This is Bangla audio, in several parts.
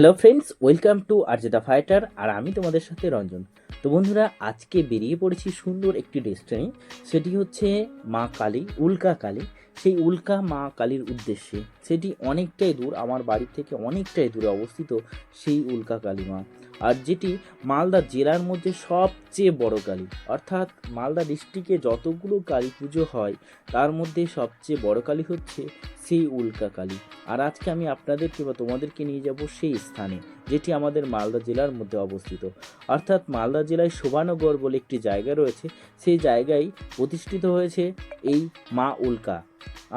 হ্যালো ফ্রেন্ডস ওয়েলকাম টু আর্জেদা ফাইটার আর আমি তোমাদের সাথে রঞ্জন। তো বন্ধুরা, আজকে বেরিয়ে পড়েছি সুন্দর একটি ডেস্টিনি সেটি হচ্ছে মা কালী, উল্কা কালী। সেই উল্কা মা কালীর উদ্দেশ্যে। সেটি অনেকটাই দূর, আমার বাড়ি থেকে অনেকটাই দূরে অবস্থিত সেই উল্কা কালী মা। আর যেটি মালদা জেলার মধ্যে সবচেয়ে বড় কালী। অর্থাৎ মালদা ডিস্ট্রিক্টে যতগুলো কালী পুজো হয়, তার মধ্যে সবচেয়ে বড় কালী হচ্ছে সেই উল্কা কালী। আর আজকে আমি আপনাদেরকে বা তোমাদেরকে নিয়ে যাব সেই স্থানে, যেটি আমাদের মালদা জেলার মধ্যে অবস্থিত। অর্থাৎ মালদা জেলায় শোভানগর বলে একটি জায়গা রয়েছে। সেই জায়গায় প্রতিষ্ঠিত হয়েছে এই মা উল্কা।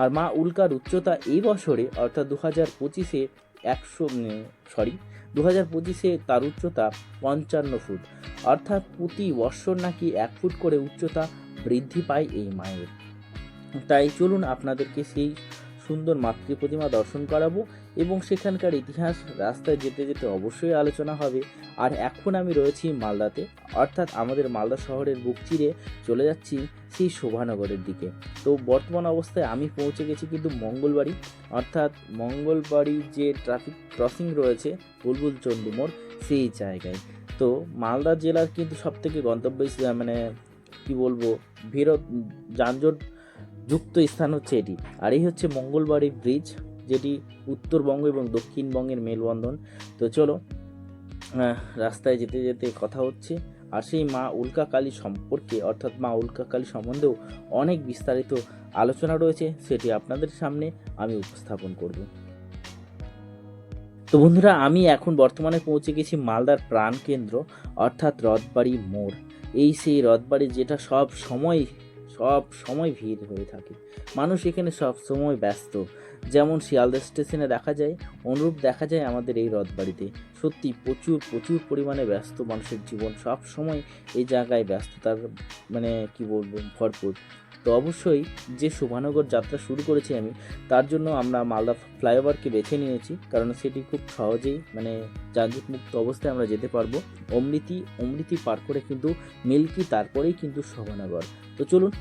আর মা উল্কার উচ্চতা এই বছরে, অর্থাৎ দু হাজার পঁচিশে একশো সরি দু হাজার পঁচিশে তার উচ্চতা পঞ্চান্ন ফুট। অর্থাৎ প্রতি বৎসর নাকি এক ফুট করে উচ্চতা বৃদ্ধি পায় এই মায়ের। তাই চলুন আপনাদেরকে সেই সুন্দর মাতৃ প্রতিমা দর্শন করাবো এবং সেখানকার ইতিহাস রাস্তায় যেতে যেতে অবশ্যই আলোচনা হবে। আর এখন আমি রয়েছি মালদাতে, অর্থাৎ আমাদের মালদা শহরের বুক চিরে চলে যাচ্ছি সেই শোভানগরের দিকে। তো বর্তমান অবস্থায় আমি পৌঁছে গেছি কিন্তু মঙ্গলবাড়ি, অর্থাৎ মঙ্গলবাড়ি যে ট্রাফিক ক্রসিং রয়েছে বুলবুল চণ্ডী মোড়, সেই জায়গায়। তো মালদা জেলার কিন্তু সব থেকে গন্তব্য মানে কি বলব ভিড় যানজট যুক্ত স্থান হচ্ছে এটি। আর এই হচ্ছে মঙ্গলবাড়ি ব্রিজ যেটি উত্তরবঙ্গ এবং দক্ষিণবঙ্গের মেলবন্ধন। তো চলো রাস্তায় যেতে যেতে কথা হচ্ছে। আর সেই মা উল্কা কালী সম্পর্কে, অর্থাৎ মা উল্কা কালী সম্বন্ধেও অনেক বিস্তারিত আলোচনা রয়েছে, সেটি আপনাদের সামনে আমি উপস্থাপন করব। তো বন্ধুরা, আমি এখন বর্তমানে পৌঁছে গেছি মালদার প্রাণকেন্দ্র, অর্থাৎ রথবাড়ি মোড়। এই সেই রথবাড়ি যেটা সব সময় সব সময় ভিড় হয়ে থাকে। মানুষ এখানে সব সময় ব্যস্ত। যেমন শিয়ালদা স্টেশনে দেখা যায়, অনুরূপ দেখা যায় আমাদের এই রথবাড়িতে সত্যি প্রচুর প্রচুর পরিমাণে ব্যস্ত মানুষের জীবন। সব সময় এই জায়গায় ব্যস্ততার মানে কি বলব, ভরপুর। তো অবশ্যই যে শোভানগর যাত্রা শুরু করেছি আমি, তার জন্য আমরা মালদা ফ্লাইওভারকে বেছে নিয়েছি, কারণ সেটি খুব সহজেই মানে যান্ত্রিক মুক্ত অবস্থায় আমরা যেতে পারব। অমৃতি অমৃতি পার করে কিন্তু মিল্কি, তারপরেই কিন্তু শোভানগর। তো চলুন।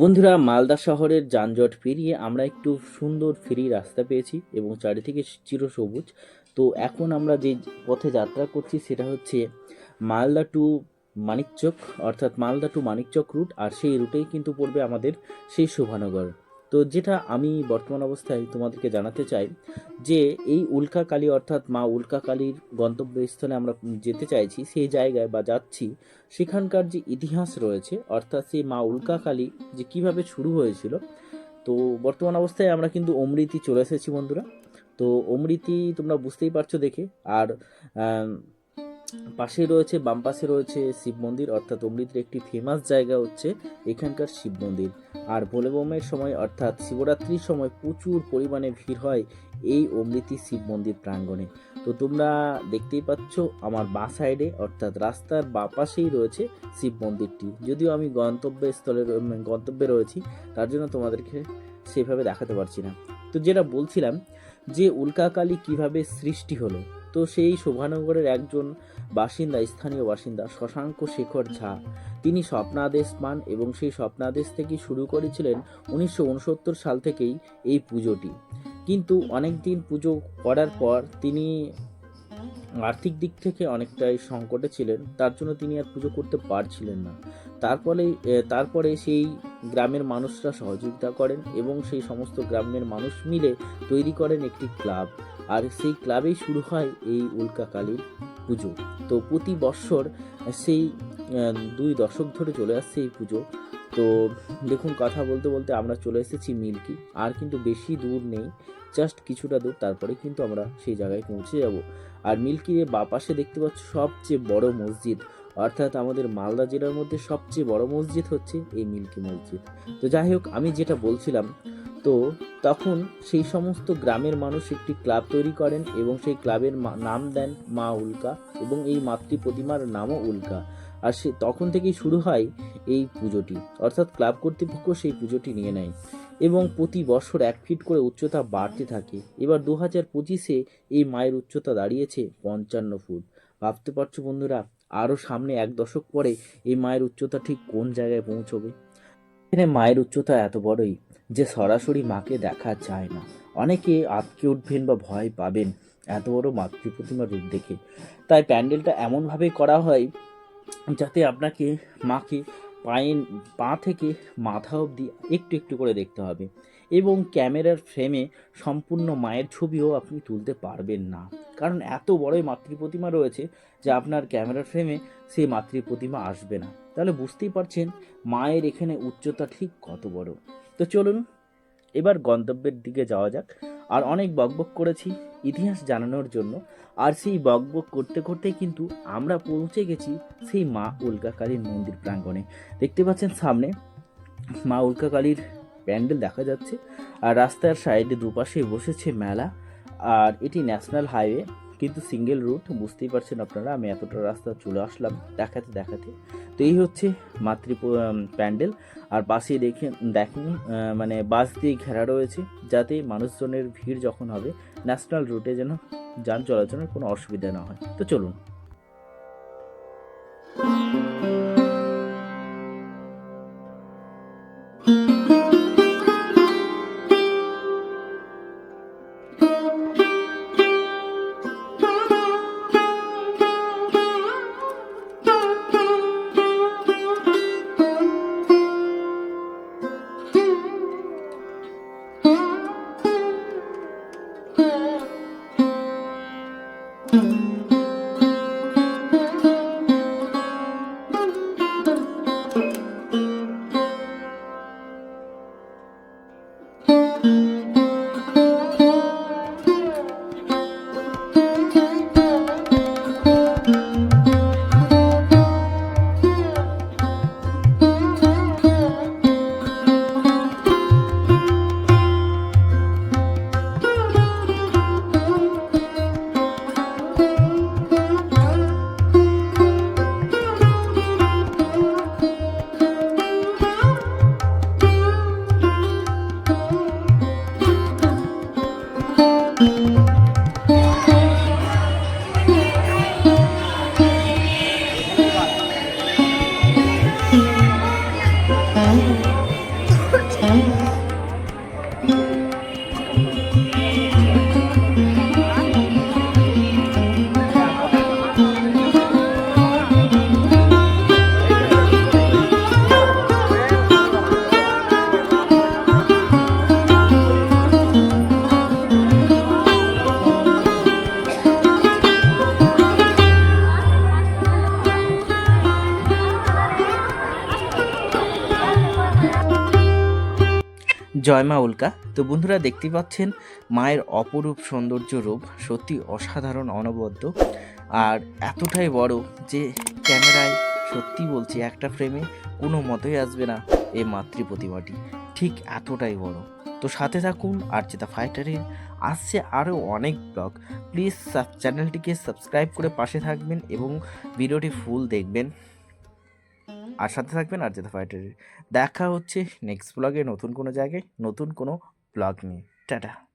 বন্ধুরা, মালদা শহরের যানজট পেরিয়ে আমরা একটু সুন্দর ফ্রি রাস্তা পেয়েছি এবং চারিদিকে চিরসবুজ। তো এখন আমরা যে পথে যাত্রা করছি সেটা হচ্ছে মালদা টু মানিকচক, অর্থাৎ মালদা টু মানিকচক রুট, আর সেই রুটেই কিন্তু পড়বে আমাদের সেই শোভানগর। তো যেটা আমি বর্তমান অবস্থায় তোমাদেরকে জানাতে চাই, যে এই উল্কা কালী অর্থাৎ মা উল্কা কালীর গন্তব্যস্থলে আমরা যেতে চাইছি, সেই জায়গায় বা যাচ্ছি, সেখানকার যে ইতিহাস রয়েছে, অর্থাৎ সেই মা উল্কা কালী যে কীভাবে শুরু হয়েছিল, তো বর্তমান অবস্থায় আমরা কিন্তু অমৃতি চলে এসেছি বন্ধুরা। তো অমৃতি তোমরা বুঝতেই পারছ দেখে, আর পাশে রয়েছে, বাম পাশে রয়েছে শিব মন্দির, অর্থাৎ অমৃতের একটি ফেমাস জায়গা হচ্ছে এখানকার শিব মন্দির। আর ভোলেবমের সময় অর্থাৎ শিবরাত্রির সময় প্রচুর পরিমাণে ভিড় হয় এই অমৃতি শিব মন্দির প্রাঙ্গণে। তো তোমরা দেখতেই পাচ্ছ আমার বাঁ সাইডে অর্থাৎ রাস্তার বাঁ পাশেই রয়েছে শিব মন্দিরটি। যদিও আমি গন্তব্যস্থলে গন্তব্যে রয়েছি, তার জন্য তোমাদেরকে সেভাবে দেখাতে পারছি না। তো যেটা বলছিলাম যে উল্কাকালী কীভাবে সৃষ্টি হলো তো সেই শোভানগরের একজন বাসিন্দা, স্থানীয় বাসিন্দা শশাঙ্ক শেখর ঝা। তিনি স্বপ্নাদেশ পান এবং সেই স্বপ্নাদেশ থেকে শুরু করেছিলেন উনিশশো উনসত্তর সাল থেকেই এই পুজোটি। কিন্তু অনেক দিন পুজো করার পর তিনি আর্থিক দিক থেকে অনেকটাই সংকটে ছিলেন, তার জন্য তিনি আর পুজো করতে পারছিলেন না। তারপরে তারপরে সেই গ্রামের মানুষরা সহযোগিতা করেন এবং সেই সমস্ত গ্রামের মানুষ মিলে তৈরি করেন একটি ক্লাব। আর সেই ক্লাবেই শুরু হয় এই উল্কা কালীর পুজো। তো প্রতি বৎসর সেই দুই দশক ধরে চলে আসছে এই পুজো। তো দেখুন, কথা বলতে বলতে আমরা চলে এসেছি মিল্কি। আর কিন্তু বেশি দূর নেই, জাস্ট কিছুটা দূর। তারপরে কিন্তু আমরা সেই জায়গায় পৌঁছে যাব। আর মিল্কির বা পাশে দেখতে পাচ্ছ সবচেয়ে বড় মসজিদ। অর্থাৎ আমাদের মালদা জেলার মধ্যে সবচেয়ে বড় মসজিদ হচ্ছে এই মিল্কি মসজিদ। তো যাই হোক, আমি যেটা বলছিলাম তো তখন সেই সমস্ত গ্রামের মানুষ একটি ক্লাব তৈরি করেন এবং সেই ক্লাবের নাম দেন মা উল্কা এবং এই মাতৃ প্রতিমার নামও উল্কা। আর সে তখন থেকেই শুরু হয় এই পুজোটি। অর্থাৎ ক্লাব কর্তৃপক্ষ সেই পুজোটি নিয়ে নেয় এবং প্রতি বছর এক ফিট করে উচ্চতা বাড়তে থাকে। এবার দু হাজার পঁচিশে এই মায়ের উচ্চতা দাঁড়িয়েছে পঞ্চান্ন ফুট। ভাবতে পারছ বন্ধুরা, আরও সামনে এক দশক পরে এই মায়ের উচ্চতা ঠিক কোন জায়গায় পৌঁছবে? এখানে মায়ের উচ্চতা এত বড়ই। যে সরাসরি মাকে দেখা যায় না। অনেকে আটকে উঠবেন বা ভয় পাবেন, এত বড় মাতৃ প্রতিমার রূপ দেখে। তাই প্যান্ডেলটা এমনভাবে করা হয় যাতে আপনাকে মাকে পায়ে পা থেকে মাথা অবধি একটু একটু করে দেখতে হবে এবং ক্যামেরার ফ্রেমে সম্পূর্ণ মায়ের ছবিও আপনি তুলতে পারবেন না। কারণ এত বড়ই মাতৃ প্রতিমা রয়েছে যে আপনার ক্যামেরার ফ্রেমে সেই মাতৃ প্রতিমা আসবে না। তাহলে বুঝতেই পারছেন মায়ের এখানে উচ্চতা ঠিক কত বড়। তো চলুন, এবার গন্তব্যের দিকে যাওয়া যাক। আর অনেক বকবক করেছি ইতিহাস জানানোর জন্য। আর সেই বকবক করতে করতে কিন্তু আমরা পৌঁছে গেছি সেই মা উল্কা কালীর মন্দির প্রাঙ্গণে। দেখতে পাচ্ছেন সামনে মা উল্কা কালীর প্যান্ডেল দেখা যাচ্ছে। আর রাস্তার সাইডে দুপাশে বসেছে মেলা। আর এটি ন্যাশনাল হাইওয়ে, কিন্তু সিঙ্গেল রুট, বুঝতেই পারছেন আপনারা, আমি এতটা রাস্তা চলে আসলাম দেখাতে দেখাতে। তো এই হচ্ছে মাতৃ প্যান্ডেল। আর বাসে দেখে, দেখুন মানে বাস দিয়ে ঘেরা রয়েছে, যাতে মানুষজনের ভিড় যখন হবে, ন্যাশনাল রুটে যেন যান চলাচলের কোনো অসুবিধা না হয়। তো চলুন। জয় মা উল্কা। তো বন্ধুরা দেখতে পাচ্ছেন, মায়ের অপরূপ সৌন্দর্য রূপ সত্যি অসাধারণ, অনবদ্য। আর এতটাই বড় যে ক্যামেরায় সত্যি বলছি, একটা ফ্রেমে কোনো মতোই আসবে না এই মাতৃ প্রতিমাটি ঠিক এতটাই বড়। তো সাথে থাকুন আর যেটা ফাইটারের আসছে আরও অনেক ব্লগ প্লিজ চ্যানেলটিকে সাবস্ক্রাইব করে পাশে থাকবেন এবং ভিডিওটি ফুল দেখবেন। আর সাথে থাকবেন আর যেটা ফাইটারের। দেখা হচ্ছে নেক্সট ব্লগে নতুন কোনো জায়গায়, নতুন কোনো ব্লগ নিয়ে। টাটা।